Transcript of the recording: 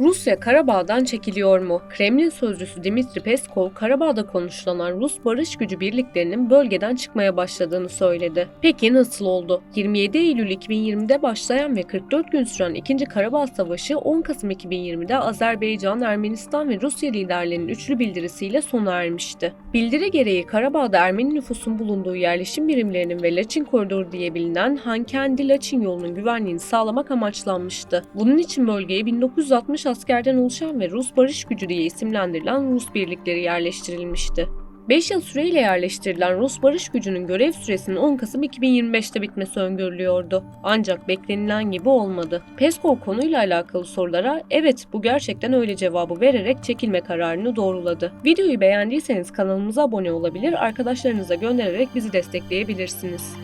Rusya Karabağ'dan çekiliyor mu? Kremlin sözcüsü Dimitri Peskov, Karabağ'da konuşlanan Rus barış gücü birliklerinin bölgeden çıkmaya başladığını söyledi. Peki nasıl oldu? 27 Eylül 2020'de başlayan ve 44 gün süren 2. Karabağ Savaşı 10 Kasım 2020'de Azerbaycan, Ermenistan ve Rusya liderlerinin üçlü bildirisiyle sona ermişti. Bildiri gereği Karabağ'da Ermeni nüfusun bulunduğu yerleşim birimlerinin ve Laçin Koridoru diye bilinen Hankendi-Laçin yolunun güvenliğini sağlamak amaçlanmıştı. Bunun için bölgeye 1960 askerden oluşan ve Rus barış gücü diye isimlendirilen Rus birlikleri yerleştirilmişti. 5 yıl süreyle yerleştirilen Rus barış gücünün görev süresinin 10 Kasım 2025'te bitmesi öngörülüyordu. Ancak beklenilen gibi olmadı. Peskov konuyla alakalı sorulara evet bu gerçekten öyle cevabı vererek çekilme kararını doğruladı. Videoyu beğendiyseniz kanalımıza abone olabilir, arkadaşlarınıza göndererek bizi destekleyebilirsiniz.